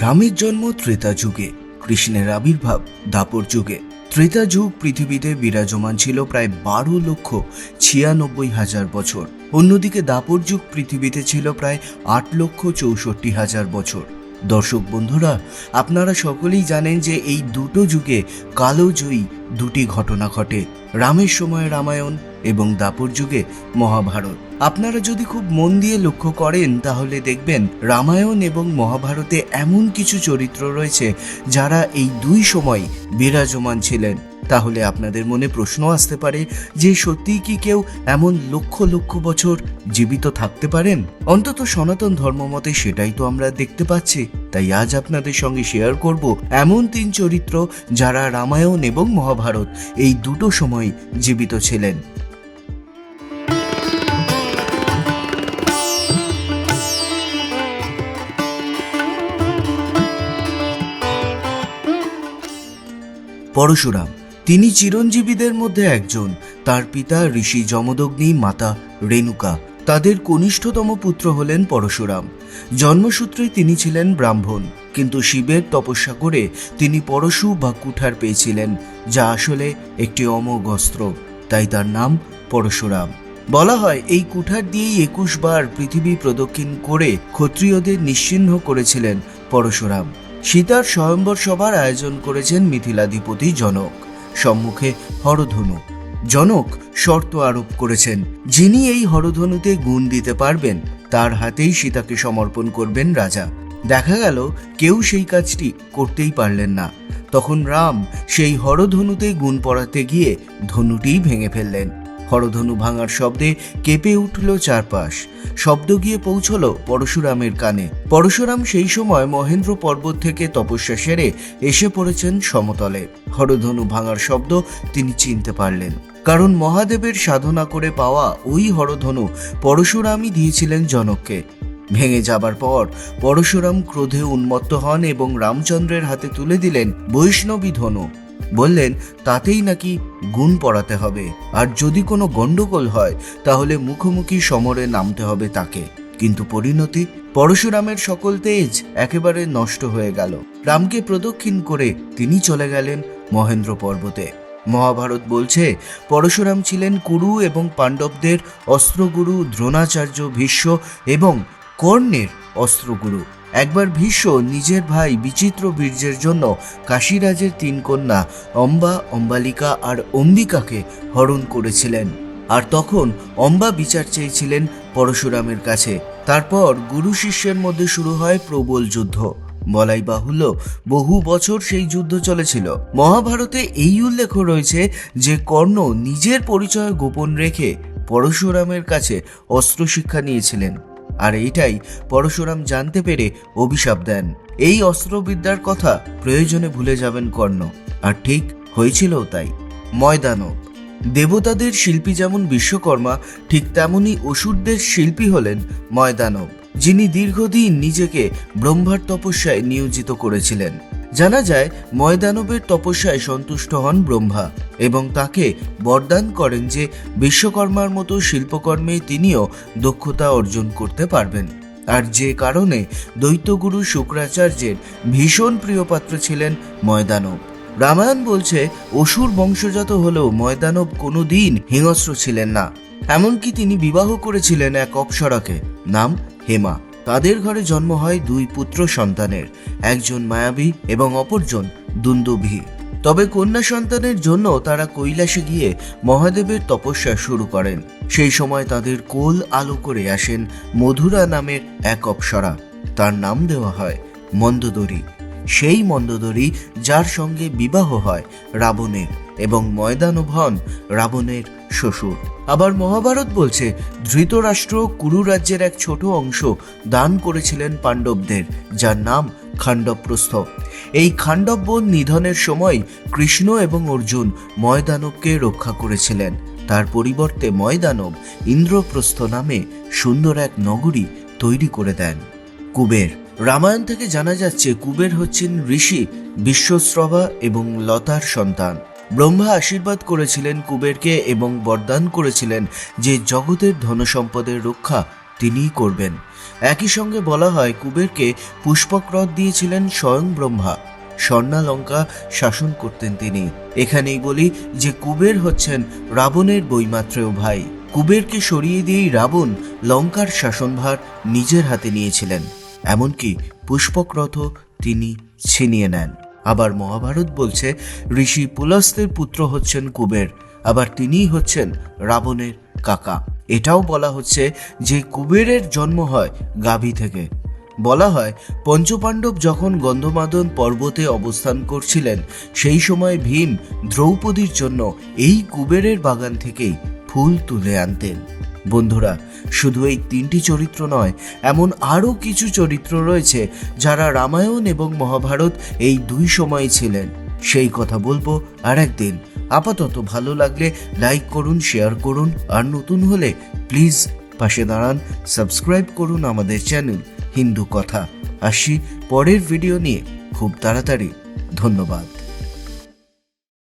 রামের জন্ম ত্রেতা যুগে, কৃষ্ণের আবির্ভাব দাপর যুগে। ত্রেতা যুগ পৃথিবীতে বিরাজমান ছিল প্রায় বারো লক্ষ ছিয়ানব্বই হাজার বছর। অন্যদিকে দাপর যুগ পৃথিবীতে ছিল প্রায় আট লক্ষ চৌষট্টি হাজার বছর। দর্শক বন্ধুরা, আপনারা সকলেই জানেন যে এই দুটো যুগে কালোজয়ী দুটি ঘটনা ঘটে। রামের সময় রামায়ণ এবং দাপর যুগে মহাভারত। আপনারা যদি খুব মন দিয়ে লক্ষ্য করেন, তাহলে দেখবেন রামায়ণ এবং মহাভারতে এমন কিছু চরিত্র রয়েছে যারা এই দুই সময় বিরাজমান ছিলেন। তাহলে আপনাদের মনে প্রশ্ন আসতে পারে যে সত্যিই কি কেউ এমন লক্ষ লক্ষ বছর জীবিত থাকতে পারেন? অন্তত সনাতন ধর্মমতে সেটাই তো আমরা দেখতে পাচ্ছি। তাই আজ আপনাদের সঙ্গে শেয়ার করব এমন তিন চরিত্র যারা রামায়ণ এবং মহাভারত এই দুটো সময় জীবিত ছিলেন। পরশুরাম। তিনি চিরঞ্জীবীদের মধ্যে একজন। তার পিতা ঋষি যমদগ্নি মাতা রেণুকা। তাদের কনিষ্ঠতম পুত্র হলেন পরশুরাম। জন্মসূত্রে তিনি ছিলেন ব্রাহ্মণ, কিন্তু শিবের তপস্যা করে তিনি পরশু বা কুঠার পেয়েছিলেন, যা আসলে একটি অমোঘ অস্ত্র তাই তার নাম পরশুরাম। বলা হয়, এই কুঠার দিয়েই একুশ বার পৃথিবী প্রদক্ষিণ করে ক্ষত্রিয়দের নিশ্চিহ্ন করেছিলেন পরশুরাম। সীতার স্বয়ম্বর সভার আয়োজন করেছেন মিথিলাধিপতি জনক। সম্মুখে হরধনু। জনক শর্ত আরোপ করেছেন, যিনি এই হরধনুতে গুণ দিতে পারবেন, তার হাতেই সীতাকে সমর্পণ করবেন রাজা। দেখা গেল, কেউ সেই কাজটি করতেই পারলেন না। তখন রাম সেই হরধনুতে গুণ পড়াতে গিয়ে ধনুটিই ভেঙে ফেললেন। হরধনু ভাঙার শব্দে কেঁপে উঠল চারপাশ। শব্দ গিয়ে পৌঁছল পরশুরামের কানে। পরশুরাম সেই সময় মহেন্দ্র পর্বত থেকে তপস্যা সেরে এসে পড়েছেন সমতলে। হরধনু ভাঙার শব্দ তিনি চিনতে পারলেন। কারণ মহাদেবের সাধনা করে পাওয়া ওই হরধনু পরশুরামই দিয়েছিলেন জনককে। ভেঙে যাবার পর পরশুরাম ক্রোধে উন্মত্ত হন এবং রামচন্দ্রের হাতে তুলে দিলেন বৈষ্ণবী ধনু। বললেন, তাতেই নাকি গুণ পড়াতে হবে। আর যদি কোনো গন্ডগোল হয়, তাহলে মুখোমুখি সমরে নামতে হবে তাকে। কিন্তু পরিণতি, পরশুরামের সকল তেজ একেবারে নষ্ট হয়ে গেল। রামকে প্রদক্ষিণ করে তিনি চলে গেলেন মহেন্দ্র পর্বতে। মহাভারত বলছে, পরশুরাম ছিলেন কুরু এবং পাণ্ডবদের অস্ত্রগুরু, দ্রোণাচার্য, ভীষ্ম এবং কর্ণের অস্ত্রগুরু। একবার ভীষ্ম নিজের ভাই বিচিত্র বীর্যের জন্য কাশীরাজের তিন কন্যা অম্বা, অম্বালিকা আর অম্বিকাকে হরণ করেছিলেন। আর তখন অম্বা বিচার চেয়েছিলেন পরশুরামের কাছে। তারপর গুরু শিষ্যের মধ্যে শুরু হয় প্রবল যুদ্ধ। বলাই বাহুল্য, বহু বছর সেই যুদ্ধ চলেছিল। মহাভারতে এই উল্লেখ রয়েছে যে কর্ণ নিজের পরিচয় গোপন রেখে পরশুরামের কাছে অস্ত্র শিক্ষা নিয়েছিলেন। আর এইটাই পরশুরাম জানতে পেরে অভিশাপ দেন। এই অস্ত্রবিদ্যার কথা প্রয়োজনে ভুলে যাবেন কর্ণ। আর ঠিক হয়েছিল তাই। ময়দানব দেবতাদের শিল্পী যেমন বিশ্বকর্মা, ঠিক তেমনই অসুরদের শিল্পী হলেন ময়দানব যিনি দীর্ঘদিন নিজেকে ব্রহ্মার তপস্যায় নিয়োজিত করেছিলেন। জানা যায়, ময়দানবের তপস্যায় সন্তুষ্ট হন ব্রহ্মা এবং তাকে বরদান করেন যে বিশ্বকর্মার মতো শিল্পকর্মে তিনিও দক্ষতা অর্জন করতে পারবেন। আর যে কারণে দৈত্যগুরু শুক্রাচার্যের ভীষণ প্রিয়পাত্র ছিলেন ময়দানব। রামায়ণ বলছে, অসুর বংশজাত হলেও ময়দানব কোনোদিন হিংস্র ছিলেন না। এমনকি তিনি বিবাহ করেছিলেন এক অপ্সরাকে, নাম হেমা। তাদের ঘরে জন্ম হয় দুই পুত্র সন্তানের, একজন মায়াবী এবং অপরজন দুন্দুভি। তবে কন্যা সন্তানের জন্য তারা কৈলাসে গিয়ে মহাদেবের তপস্যা শুরু করেন। সেই সময় তাদের কোল আলো করে আসেন মধুরা নামের এক অপ্সরা। তার নাম দেওয়া হয় মন্দোদরী। সেই মন্দোদরী যার সঙ্গে বিবাহ হয় রাবণের এবং ময়দানব হন রাবণের শ্বশুর। আবার মহাভারত বলছে, ধৃতরাষ্ট্র কুরু রাজ্যের এক ছোট অংশ দান করেছিলেন পাণ্ডবদের, যার নাম খাণ্ডবপ্রস্থ। এই খাণ্ডব বন নিধনের সময় কৃষ্ণ এবং অর্জুন ময়দানবকে রক্ষা করেছিলেন। তার পরিবর্তে ময়দানব ইন্দ্রপ্রস্থ নামে সুন্দর এক নগরী তৈরি করে দেন। কুবের। রামায়ণ থেকে জানা যাচ্ছে, কুবের হচ্ছেন ঋষি বিশ্বশ্রবা এবং লতার সন্তান। ব্রহ্মা আশীর্বাদ করেছিলেন কুবেরকে এবং বরদান করেছিলেন যে জগতের ধনসম্পদের রক্ষা তিনিই করবেন। একই সঙ্গে বলা হয়, কুবেরকে পুষ্পক রথ দিয়েছিলেন স্বয়ং ব্রহ্মা। স্বর্ণালঙ্কা শাসন করতেন তিনি। এখানেই বলি যে, কুবের হচ্ছেন রাবণের বৈমাত্রেয় ভাই। কুবেরকে সরিয়ে দিয়েই রাবণ লঙ্কার শাসনভার নিজের হাতে নিয়েছিলেন। এমনকি পুষ্পক রথও তিনি ছিনিয়ে নেন। আবার মহাভারত বলছে, ঋষি পুলস্তের পুত্র হচ্ছেন কুবের, আবার তিনিই হচ্ছেন রাবণের কাকা। এটাও বলা হচ্ছে যে কুবেরের জন্ম হয় গাভী থেকে। বলা হয়, পঞ্চপাণ্ডব যখন গন্ধমাদন পর্বতে অবস্থান করছিলেন, সেই সময় ভীম দ্রৌপদীর জন্য এই কুবেরের বাগান থেকেই ফুল তুলে আনতেন। বন্ধুরা শুধু এই তিনটি চরিত্র নয়, এমন আরও কিছু চরিত্র রয়েছে যারা রামায়ণ এবং মহাভারত এই দুই সময় ছিলেন। সেই কথা বলব আর একদিন আপাতত ভালো লাগলে লাইক করুন, শেয়ার করুন, আর নতুন হলে প্লিজ পাশে দাঁড়ান, সাবস্ক্রাইব করুন আমাদের চ্যানেল হিন্দু কথা। আসি পরের ভিডিও নিয়ে খুব তাড়াতাড়ি। ধন্যবাদ।